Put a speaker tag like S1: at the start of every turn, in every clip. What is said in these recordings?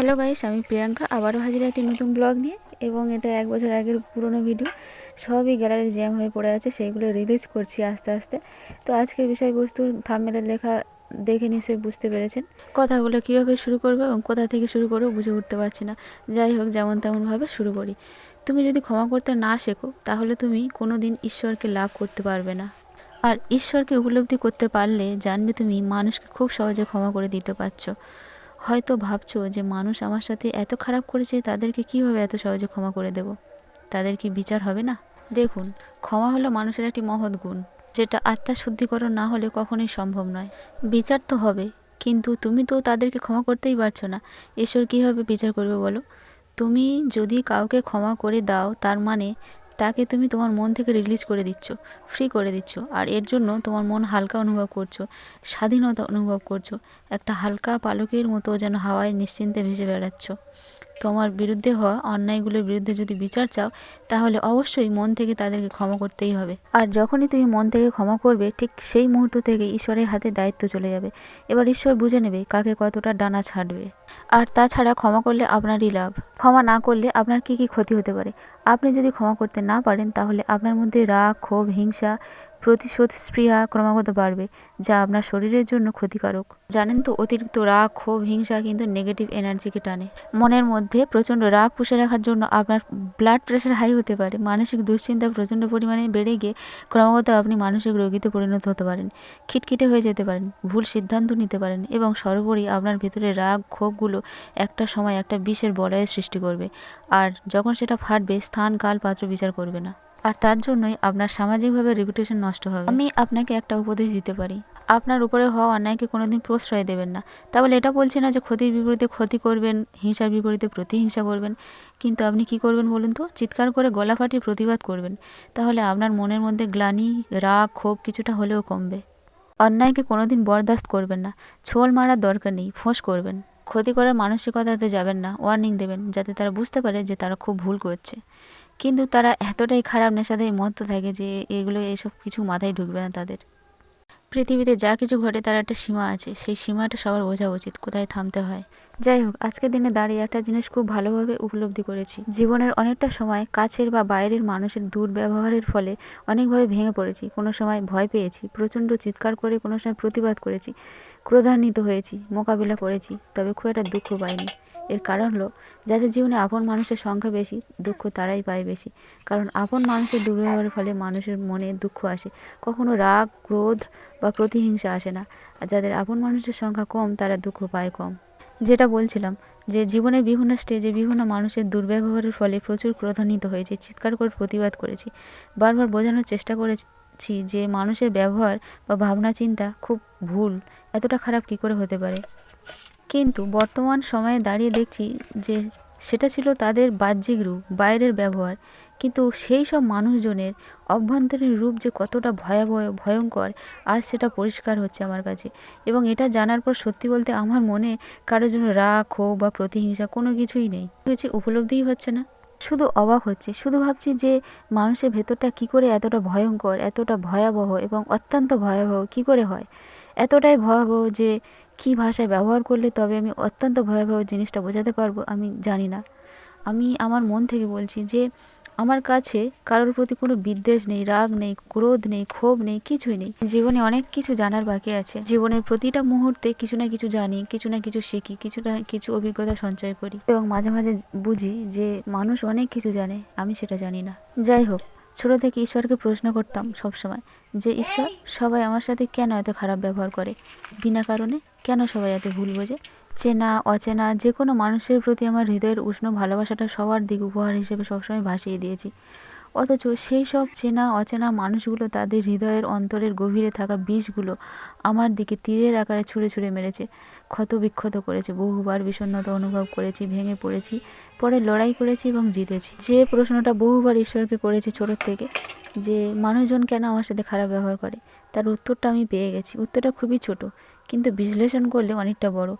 S1: Hello guys, আমি প্রিয়াঙ্কা। আবারও হাজির একটি নতুন ব্লগ নিয়ে এবং এটা এক বছর আগের পুরনো ভিডিও। সবই গ্যালারি জ্যাম হয়ে পড়ে আছে, সেইগুলো রিলিজ করছি আস্তে আস্তে। তো আজকের বিষয়বস্তু থামেলের লেখা দেখে নিশ্চয়ই বুঝতে পেরেছেন। কথাগুলো কীভাবে শুরু করব এবং কোথা থেকে শুরু করব বুঝে উঠতে পারছি না। যাই হোক, যেমন তেমনভাবে শুরু করি। তুমি যদি ক্ষমা করতে না শেখো, তাহলে তুমি কোনো দিন ঈশ্বরকে লাভ করতে পারবে না। আর ঈশ্বরকে উপলব্ধি করতে পারলে জানবে তুমি মানুষকে খুব সহজে ক্ষমা করে দিতে পারছ। হয়তো ভাবছ যে মানুষ আমার সাথে এত খারাপ করেছে, তাদেরকে কীভাবে এত সহজে ক্ষমা করে দেব? তাদের কি বিচার হবে না? দেখুন, ক্ষমা হলো মানুষের একটি মহৎ গুণ, যেটা আত্মা শুদ্ধিকরণ না হলে কখনোই সম্ভব নয়। বিচার তো হবে, কিন্তু তুমি তো তাদেরকে ক্ষমা করতেই পারছ না। ঈশ্বর কীভাবে বিচার করবে বলো? তুমি যদি কাউকে ক্ষমা করে দাও, তার মানে তাকে তুমি তোমার মন থেকে রিলিজ করে দিচ্ছ ফ্রি করে দিচ্ছ। আর এর জন্য তোমার মন হালকা অনুভব করছ, স্বাধীনতা অনুভব করছ। একটা হালকা পালকের মতো যেন হাওয়ায় নিশ্চিন্তে ভেসে বেড়াচ্ছ। তোমার বিরুদ্ধে হওয়া অন্যায়গুলোর বিরুদ্ধে যদি বিচার চাও, তাহলে অবশ্যই মন থেকে তাদেরকে ক্ষমা করতেই হবে। আর যখনই তুমি মন থেকে ক্ষমা করবে, ঠিক সেই মুহূর্ত থেকে ঈশ্বরের হাতে দায়িত্ব চলে যাবে। এবার ঈশ্বর বুঝে নেবে কাকে কতটা ডানা ছাড়বে। আর তাছাড়া ক্ষমা করলে আপনারই লাভ। ক্ষমা না করলে আপনার কি কি ক্ষতি হতে পারে? আপনি যদি ক্ষমা করতে না পারেন, তাহলে আপনার মধ্যে রাগ, ক্ষোভ, হিংসা, প্রতিশোধ, স্পৃহা ক্রমাগত বাড়বে, যা আপনার শরীরের জন্য ক্ষতিকারক। জানেন তো, অতিরিক্ত রাগ, ক্ষোভ, হিংসা কিন্তু নেগেটিভ এনার্জিকে টানে। মনের মধ্যে প্রচণ্ড রাগ পুষে রাখার জন্য আপনার ব্লাড প্রেশার হাই হতে পারে। মানসিক দুশ্চিন্তা প্রচণ্ড পরিমাণে বেড়ে গিয়ে ক্রমাগত আপনি মানসিক রোগীতে পরিণত হতে পারেন। খিটখিটে হয়ে যেতে পারেন, ভুল সিদ্ধান্ত নিতে পারেন এবং সর্বোপরি আপনার ভেতরে রাগ, ক্ষোভগুলো একটা সময় একটা বিষের বলয়ের সৃষ্টি করবে। আর যখন সেটা ফাটবে, স্থান কাল পাত্র বিচার করবে না। আর তার জন্যই আপনার সামাজিকভাবে রেপুটেশন নষ্ট হবে। আমি আপনাকে একটা উপদেশ দিতে পারি। আপনার উপরে হওয়া অন্যায়কে কোনোদিন প্রশ্রয় দেবেন না। তাহলে এটা বলছি না যে ক্ষতির বিপরীতে ক্ষতি করবেন, হিংসার বিপরীতে প্রতিহিংসা করবেন। কিন্তু আপনি কি করবেন বলুন তো? চিৎকার করে গলা ফাটিয়ে প্রতিবাদ করবেন। তাহলে আপনার মনের মধ্যে গ্লানি, রাগ, ক্ষোভ কিছুটা হলেও কমবে। অন্যায়কে কোনোদিন বরদাস্ত করবেন না। ছোল মারার দরকার নেই। ফোঁস করবেন। ক্ষতি করার মানসিকতাতে যাবেন না ওয়ার্নিং দেবেন, যাতে তারা বুঝতে পারে যে তারা খুব ভুল করছে। কিন্তু তারা এতটাই খারাপ নেশাতেই মত্ত থাকে যে এগুলো এসব কিছু মাথায় ঢুকবে না তাদের। পৃথিবীতে যা কিছু ঘটে তার একটা সীমা আছে। সেই সীমাটা সবার বোঝা উচিত, কোথায় থামতে হয়। যাই হোক, আজকের দিনে দাঁড়িয়ে একটা জিনিস খুব ভালোভাবে উপলব্ধি করেছি। জীবনের অনেকটা সময় কাছের বা বাইরের মানুষের দুর্ব্যবহারের ফলে অনেকভাবে ভেঙে পড়েছি। কোনো সময় ভয় পেয়েছি, প্রচণ্ড চিৎকার করে কোনো সময় প্রতিবাদ করেছি, ক্রোধান্বিত হয়েছি, মোকাবিলা করেছি, তবে খুব একটা দুঃখ পাইনি। এর কারণ হলো, যাদের জীবনে আপন মানুষের সংখ্যা বেশি, দুঃখ তারাই পায় বেশি। কারণ আপন মানুষের দুর্ব্যবহারের ফলে মানুষের মনে দুঃখ আসে। কখনো রাগ, ক্রোধ বা প্রতিহিংসা আসে না। আর যাদের আপন মানুষের সংখ্যা কম, তারা দুঃখ পায় কম। যেটা বলছিলাম যে, জীবনের বিভিন্ন স্টেজে বিভিন্ন মানুষের দুর্ব্যবহারের ফলে প্রচুর ক্রোধান্বিত হয়েছে চিৎকার করে প্রতিবাদ করেছি। বারবার বোঝানোর চেষ্টা করেছি যে, মানুষের ব্যবহার বা ভাবনা চিন্তা খুব ভুল। এতটা খারাপ কী করে হতে পারে? কিন্তু বর্তমান সময়ে দাঁড়িয়ে দেখছি যে সেটা ছিল তাদের বাহ্যিক রূপ, বাইরের ব্যবহার। কিন্তু সেই সব মানুষজনের অভ্যন্তরীণ রূপ যে কতটা ভয়াবহ, ভয়ঙ্কর, আজ সেটা পরিষ্কার হচ্ছে আমার কাছে। এবং এটা জানার পর সত্যি বলতে আমার মনে কারোর জন্য রাগ হোক বা প্রতিহিংসা কোনো কিছুই নেই। কিছু উপলব্ধিই হচ্ছে না। শুধু অবাক হচ্ছে। শুধু ভাবছি যে মানুষের ভেতরটা কি করে এতটা ভয়ঙ্কর, এতটা ভয়াবহ এবং অত্যন্ত ভয়াবহ, কি করে হয়? এতটাই ভয়াবহ যে কী ভাষায় ব্যবহার করলে তবে আমি অত্যন্ত ভয়াবহ জিনিসটা বোঝাতে পারব আমি জানি না। আমি আমার মন থেকে বলছি যে আমার কাছে কারোর প্রতি কোনো বিদ্বেষ নেই, রাগ নেই, ক্রোধ নেই, ক্ষোভ নেই, কিছুই নেই। জীবনে অনেক কিছু জানার বাকি আছে। জীবনের প্রতিটা মুহূর্তে কিছু না কিছু জানি, কিছু না কিছু শিখি, কিছু না কিছু অভিজ্ঞতা সঞ্চয় করি। এবং মাঝে মাঝে বুঝি যে মানুষ অনেক কিছু জানে, আমি সেটা জানি না। যাই হোক ছোট থেকে ঈশ্বরকে প্রশ্ন করতাম সবসময় যে, ঈশ্বর, সবাই আমার সাথে কেন এত খারাপ ব্যবহার করে? বিনা কারণে? কেন সবাই এত ভুল বোঝে? চেনা, অচেনা যে কোনো মানুষের প্রতি আমার হৃদয়ের উষ্ণ ভালোবাসাটা সবার দিক উপহার হিসেবে সবসময় ভাসিয়ে দিয়েছি। অথচ সেই সব চেনা, অচেনা মানুষগুলো তাদের হৃদয়ের অন্তরের গভীরে থাকা বিষগুলো আমার দিকে তীরের আকারে ছুঁড়ে ছুঁড়ে মেরেছে, ক্ষত বিক্ষত করেছে, বহুবার বিষণ্ণতা অনুভব করেছি, ভেঙে পড়েছি, পরে লড়াই করেছি এবং জিতেছি। যে প্রশ্নটা বহুবার ঈশ্বরকে করেছি ছোটোর থেকে, যে মানুষজন কেন আমার সাথে খারাপ ব্যবহার করে, তার উত্তরটা আমি পেয়ে গেছি। উত্তরটা খুবই ছোট, কিন্তু বিশ্লেষণ করলে অনেকটা বড়।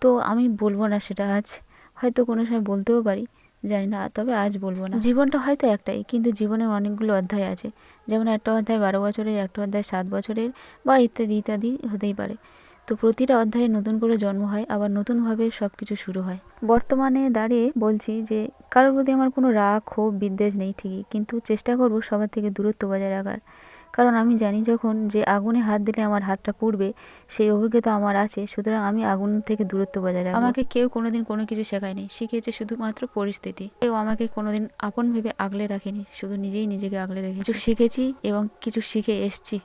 S1: তো আমি বলব না সেটা আজ, হয়তো কোনো সময় বলতেও পারি। জানি না, তবে আজ বলব না। জীবনটা হয়তো একটাই, কিন্তু জীবনের অনেকগুলো অধ্যায় আছে। যেমন একটা অধ্যায় বারো বছরের, একটা অধ্যায় সাত বছরের, বা ইত্যাদি ইত্যাদি হতেই পারে। তো প্রতিটা অধ্যায়ে নতুন করে জন্ম হয়, আবার নতুনভাবে সব কিছু শুরু হয়। বর্তমানে দাঁড়িয়ে বলছি যে, কারোর প্রতি আমার কোনো রাগ, ক্ষোভ, বিদ্বেষ নেই ঠিকই, কিন্তু চেষ্টা করব সবার থেকে দূরত্ব বজায় রাখার। কারণ আমি জানি যখন যে আগুনে হাত দিলে আমার হাতটা পুড়বে সেই অভিজ্ঞতা আমার আছে। সুতরাং আমি আগুন থেকে দূরত্ব বজায় রাখব। আমাকে কেউ কোনোদিন কোনো কিছু শেখায়নি। শিখিয়েছে শুধুমাত্র পরিস্থিতি। কেউ আমাকে কোনোদিন আপন ভেবে আগলে রাখেনি। শুধু নিজেই নিজেকে আগলে রেখেছি। কিছু শিখেছি এবং কিছু শিখে এসছি।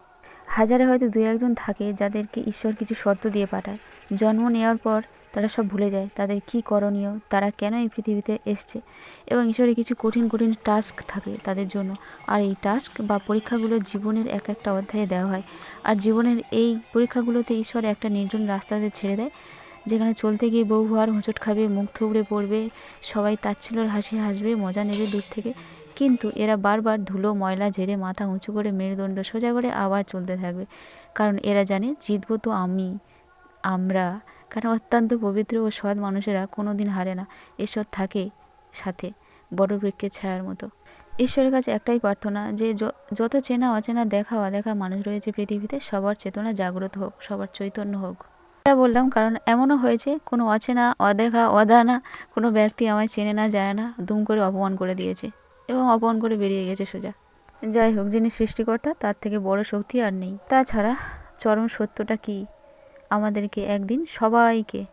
S1: হাজারে হয়তো দু একজন থাকে যাদেরকে ঈশ্বর কিছু শর্ত দিয়ে পাঠায়। জন্ম নেওয়ার পর তারা সব ভুলে যায়, তাদের কি করণীয়, তারা কেন এই পৃথিবীতে এসছে? এবং ঈশ্বরের কিছু কঠিন কঠিন টাস্ক থাকে তাদের জন্য। আর এই টাস্ক বা পরীক্ষাগুলো জীবনের এক একটা অধ্যায়ে দেওয়া হয়। আর জীবনের এই পরীক্ষাগুলোতে ঈশ্বর একটা নির্জন রাস্তাতে ছেড়ে দেয়, যেখানে চলতে গিয়ে বউ আর হোঁচট খাবে, মুখ থুবড়ে পড়বে, সবাই তাচ্ছিল্যর হাসি হাসবে, মজা নেবে দূর থেকে। কিন্তু এরা বারবার ধুলো, ময়লা ঝেড়ে মাথা উঁচু করে মেরুদণ্ড সোজা করে আবার চলতে থাকবে। কারণ এরা জানে, জিতবো তো আমি, আমরা। কারণ অত্যন্ত পবিত্র ও সৎ মানুষেরা কোনো দিন হারে না। ঈশ্বর থাকে সাথে, বড় বৃক্ষের ছায়ার মতো। ঈশ্বরের কাছে একটাই প্রার্থনা যে যত চেনা, অচেনা, দেখা, অদেখা মানুষ রয়েছে পৃথিবীতে, সবার চেতনা জাগ্রত হোক, সবার চৈতন্য হোক। এটা বললাম কারণ এমনও হয়েছে, কোনো অচেনা, অদেখা অদানা কোনো ব্যক্তি আমায় চেনে না যায় না, দুম করে অপমান করে দিয়েছে এবং অপমান করে বেরিয়ে গেছে সোজা। যাই হোক, যিনি সৃষ্টিকর্তা, তার থেকে বড় শক্তি আর নেই। তাছাড়া চরম সত্যটা কি? আমাদেরকে একদিন সবাইকে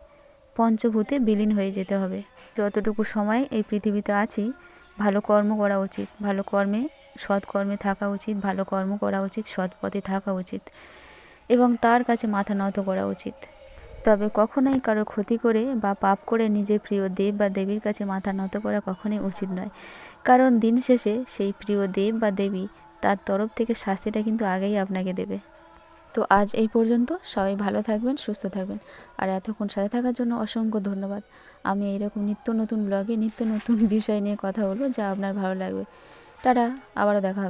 S1: পঞ্চভূতে বিলীন হয়ে যেতে হবে। যতটুকু সময় এই পৃথিবীতে আছি, ভালো কর্ম করা উচিত, ভালো কর্মে সৎ কর্মে থাকা উচিত, ভালো কর্ম করা উচিত, সৎ পথে থাকা উচিত, এবং তার কাছে মাথা নত করা উচিত। তবে কখনোই কারও ক্ষতি করে বা পাপ করে নিজের প্রিয় দেব বা দেবীর কাছে মাথা নত করা কখনোই উচিত নয়। কারণ দিন শেষে সেই প্রিয় দেব বা দেবী তার তরফ থেকে শাস্তিটা কিন্তু আগেই আপনাকে দেবে। তো আজ এই পর্যন্ত। সবাই ভালো থাকবেন, সুস্থ থাকবেন। আর এতক্ষণ সাথে থাকার জন্য অসংখ্য ধন্যবাদ। আমি এইরকম নিত্য নতুন ব্লগে নিত্য নতুন বিষয় নিয়ে কথা বলব যা আপনার ভালো লাগবে। টাটা, আবারও দেখা হবে।